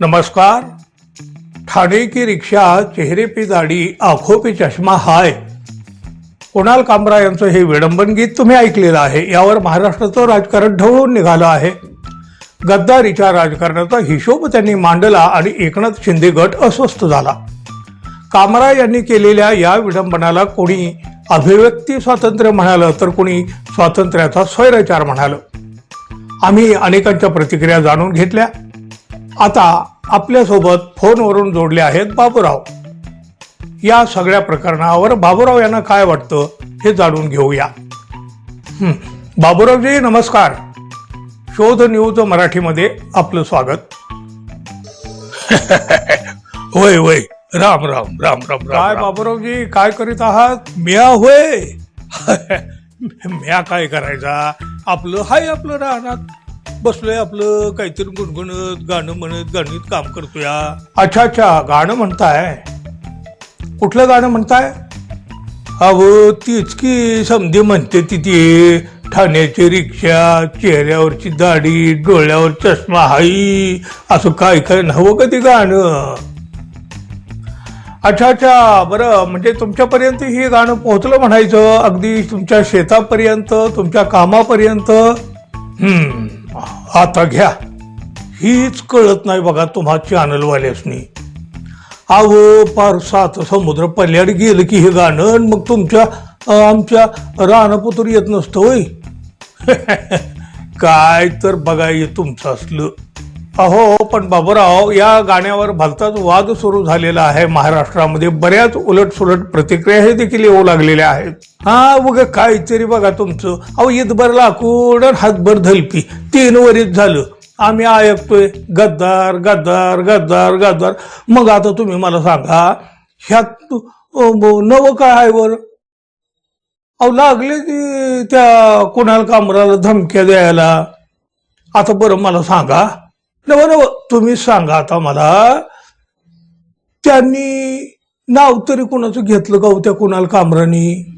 नमस्कार. ठाणे की रिक्षा चेहरे पे दाढी आखो पे चष्मा हाय. कुणाल कामरा यांचं हे विडंबन गीत तुम्ही ऐकलेलं आहे. यावर महाराष्ट्राचं राजकारण ढवळून निघालं आहे. गद्दारीच्या राजकारणाचा हिशोब त्यांनी मांडला आणि एकनाथ शिंदे गट अस्वस्थ झाला. कामरा यांनी केलेल्या या विडंबनाला कोणी अभिव्यक्ती स्वातंत्र्य म्हणालं तर कोणी स्वातंत्र्याचा स्वैराचार म्हणालं. आम्ही अनेकांच्या प्रतिक्रिया जाणून घेतल्या. आता आपल्यासोबत फोनवरून जोडले आहेत बाबूराव. या सगळ्या प्रकरणावर बाबूराव यांना काय वाटतं हे जाणून घेऊया. बाबूरावजी नमस्कार. शोध न्यूज मराठीमध्ये आपलं स्वागत. होय होय. राम राम राम राम काय बाबूरावजी काय करीत आहात? म्या होय. म्या काय करायचा? आपलं हाय आपलं राहणार बसलोय आपलं काहीतरी गुणगुणत गाणं म्हणत गाणीत काम करतोय. अच्छा अच्छा गाणं म्हणताय? कुठलं गाणं म्हणताय? अहो तीच की समधी म्हणते तिथे ठाण्याची रिक्षा चेहऱ्यावरची दाढी डोळ्यावर चष्मा हाई. असं काय काय नवं का ते गाणं? अच्छा अच्छा बरं म्हणजे तुमच्यापर्यंत हे गाणं पोहोचलं म्हणायचं. अगदी तुमच्या शेतापर्यंत तुमच्या कामापर्यंत. हम्म. आता घ्या. हीच कळत नाही बघा तुम्हा चॅनलवाल्यासनी अहो पार सात समुद्र पल्याड गेलं की हे गाणं आणि मग तुमच्या आमच्या रानापुतूर येत नसतं होय. काय तर बघा हे तुमचं असलं. अहो पण बाबूराव या गाण्यावर भलताच वाद सुरू झालेला आहे महाराष्ट्रामध्ये. बऱ्याच उलट सुलट प्रतिक्रिया हे देखील येऊ लागलेल्या आहेत. हा बघ काहीतरी बघा तुमचं. अहो ईदभर लाकूड हातभर धलपी तीन वरीच झालं. आम्ही ऐकतोय गद्दार गद्दार गद्दार गद्दार. मग आता तुम्ही मला सांगा ह्यात नवं काय आहे वर? अहो लागले की त्या कुणाल कामराला धमक्या द्यायला? आता बरं मला सांगा नव नव. तुम्ही सांगा आता मला. त्यांनी नाव तरी कुणाचं घेतलं का हो त्या कुणाल कामरानी?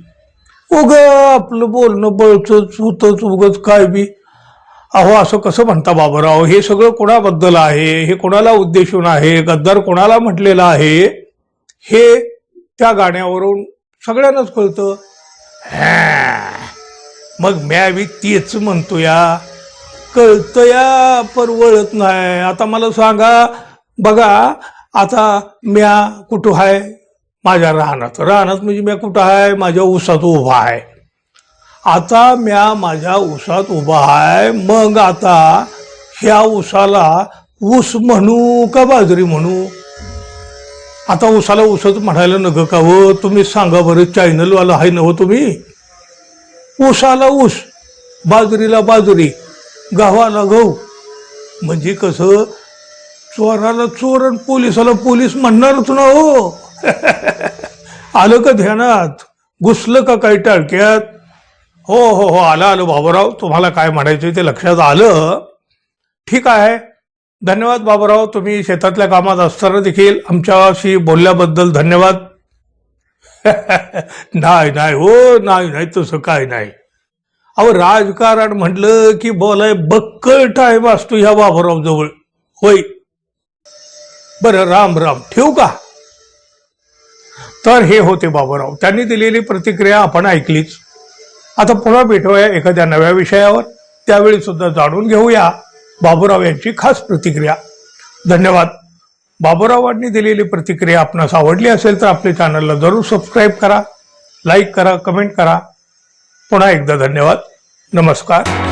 उग आपलं बोलणं बळचंच होतच उगच काय बी. अहो असं कसं म्हणता बाबराव? हे सगळं कोणाबद्दल आहे? हे कोणाला उद्देशून आहे? गद्दार कोणाला म्हटलेलं आहे? हे त्या गाण्यावरून सगळ्यांनाच कळतं. मग म्या बी तेच म्हणतो या कळतं या पर वळत नाही. आता मला सांगा बघा आता म्या कुठं आहे माझ्या राहनात राहनात म्हणजे म्या कुठं आहे माझ्या उसात उभा आहे आता म्या माझ्या उसात उभा आहे मग आता ह्या उसाला ऊस म्हणू का बाजरी म्हणू? आता उसाला ऊसच म्हणायला नग का हो? तुम्ही सांगा बरं चॅनलवाला आहे ना हो तुम्ही? उसाला ऊस बाजरीला बाजरी. गव्हाला गहू. म्हणजे कसं चोराला चोर आणि पोलिसाला पोलीस म्हणणारच ना हो. आलं का ध्यानात? घुसलं का काही टाळक्यात? हो हो हो आलं आलं बाबूराव तुम्हाला काय म्हणायचं ते लक्षात आलं. ठीक आहे. धन्यवाद बाबूराव तुम्ही शेतातल्या कामात असताना देखील आमच्याशी बोलल्याबद्दल धन्यवाद. नाही नाही हो नाही नाही तसं काय नाही. अहो राजकारण म्हटलं की बोलाय बक्कळ टाईम असतो ह्या बाबूराव जवळ होय. बरं राम राम. ठेवू का? तर हे होते बाबूराव. त्यांनी दिलेली प्रतिक्रिया आपण ऐकलीच. आता पुन्हा भेटूया एखाद्या नव्या विषयावर. त्यावेळी सुद्धा जाणून घेऊया बाबुराव यांची खास प्रतिक्रिया. धन्यवाद. बाबुरावांनी दिलेली प्रतिक्रिया आपणास आवडली असेल तर आपल्या चॅनलला जरूर सबस्क्राईब करा. लाईक करा कमेंट करा. पुन्हा एकदा धन्यवाद. नमस्कार.